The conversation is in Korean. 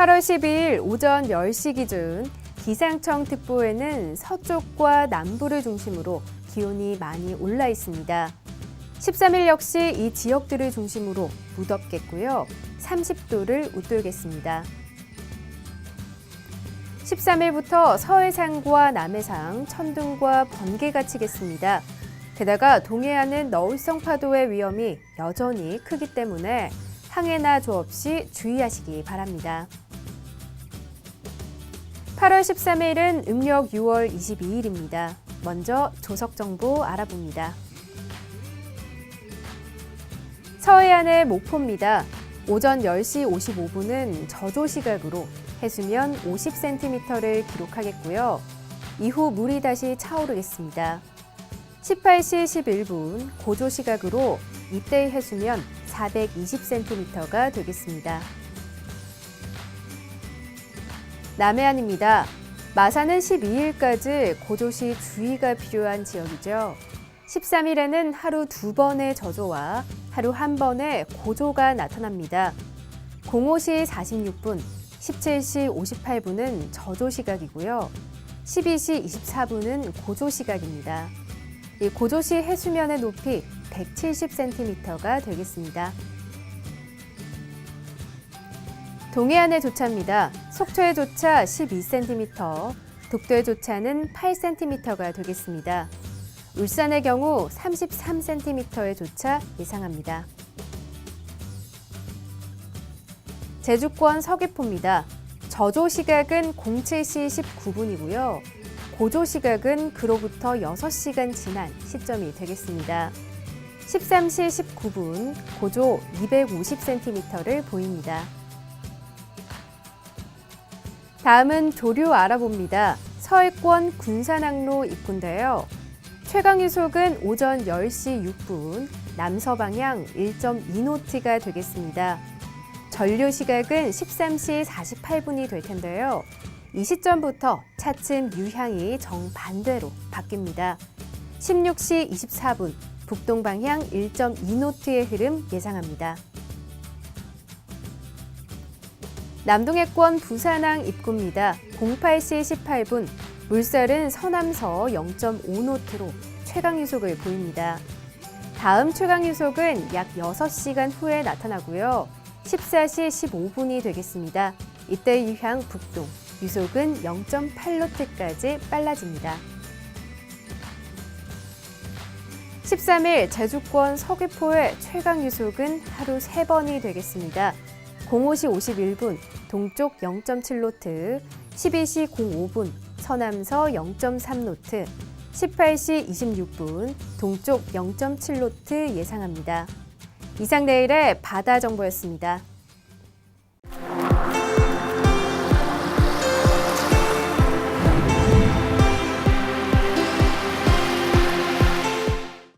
8월 12일 오전 10시 기준 기상청 특보에는 서쪽과 남부를 중심으로 기온이 많이 올라 있습니다. 13일 역시 이 지역들을 중심으로 무덥겠고요. 30도를 웃돌겠습니다. 13일부터 서해상과 남해상, 천둥과 번개가 치겠습니다. 게다가 동해안은 너울성 파도의 위험이 여전히 크기 때문에 항해나 조업 시 주의하시기 바랍니다. 8월 13일은 음력 6월 22일입니다. 먼저 조석 정보 알아봅니다. 서해안의 목포입니다. 오전 10시 55분은 저조 시각으로 해수면 50cm를 기록하겠고요. 이후 물이 다시 차오르겠습니다. 18시 11분 고조 시각으로 이때의 해수면 420cm가 되겠습니다. 남해안입니다. 마산은 12일까지 고조시 주의가 필요한 지역이죠. 13일에는 하루 두 번의 저조와 하루 한 번의 고조가 나타납니다. 05시 46분, 17시 58분은 저조 시각이고요. 12시 24분은 고조 시각입니다. 이 고조시 해수면의 높이 170cm가 되겠습니다. 동해안의 조차입니다. 속초의 조차 12cm, 독도의 조차는 8cm가 되겠습니다. 울산의 경우 33cm의 조차 예상합니다. 제주권 서귀포입니다. 저조 시각은 07시 19분이고요. 고조 시각은 그로부터 6시간 지난 시점이 되겠습니다. 13시 19분 고조 250cm를 보입니다. 다음은 조류 알아봅니다. 서해권 군산항로 입구인데요. 최강 유속은 오전 10시 6분, 남서방향 1.2노트가 되겠습니다. 전류 시각은 13시 48분이 될 텐데요. 이 시점부터 차츰 유향이 정반대로 바뀝니다. 16시 24분, 북동방향 1.2노트의 흐름 예상합니다. 남동해권 부산항 입구입니다. 08시 18분, 물살은 서남서 0.5노트로 최강 유속을 보입니다. 다음 최강 유속은 약 6시간 후에 나타나고요. 14시 15분이 되겠습니다. 이때 유향 북동, 유속은 0.8노트까지 빨라집니다. 13일 제주권 서귀포의 최강 유속은 하루 3번이 되겠습니다. 05시 51분 동쪽 0.7노트, 12시 05분 서남서 0.3노트, 18시 26분 동쪽 0.7노트 예상합니다. 이상 내일의 바다 정보였습니다.